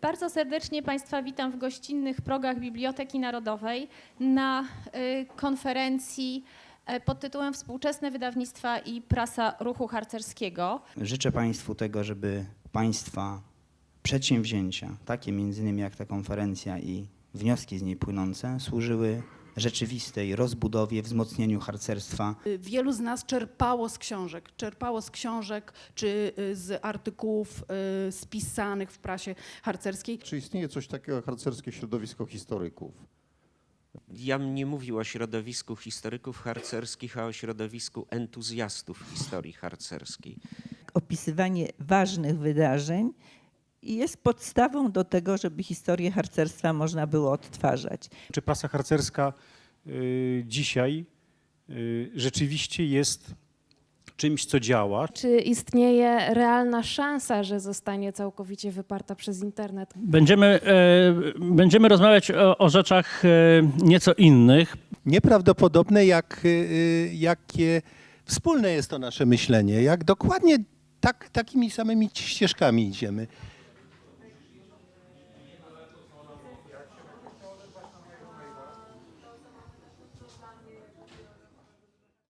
Bardzo serdecznie Państwa witam w gościnnych progach Biblioteki Narodowej na y, konferencji y, pod tytułem Współczesne wydawnictwa i prasa ruchu harcerskiego. Życzę Państwu tego, żeby Państwa przedsięwzięcia, takie między innymi jak ta konferencja i wnioski z niej płynące, służyły rzeczywistej rozbudowie, wzmocnieniu harcerstwa. Wielu z nas czerpało z książek, czerpało z książek czy y, z artykułów y, spisanych w prasie harcerskiej. Czy istnieje coś takiego jak harcerskie środowisko historyków? Ja bym nie mówił o środowisku historyków harcerskich, a o środowisku entuzjastów historii harcerskiej. opisywanie ważnych wydarzeń i jest podstawą do tego, żeby historię harcerstwa można było odtwarzać. Czy prasa harcerska y, dzisiaj y, rzeczywiście jest czymś, co działa? Czy istnieje realna szansa, że zostanie całkowicie wyparta przez internet? Będziemy, e, będziemy rozmawiać o, o rzeczach e, nieco innych. nieprawdopodobne, jak, y, y, jakie wspólne jest to nasze myślenie, jak dokładnie tak, takimi samymi ścieżkami idziemy.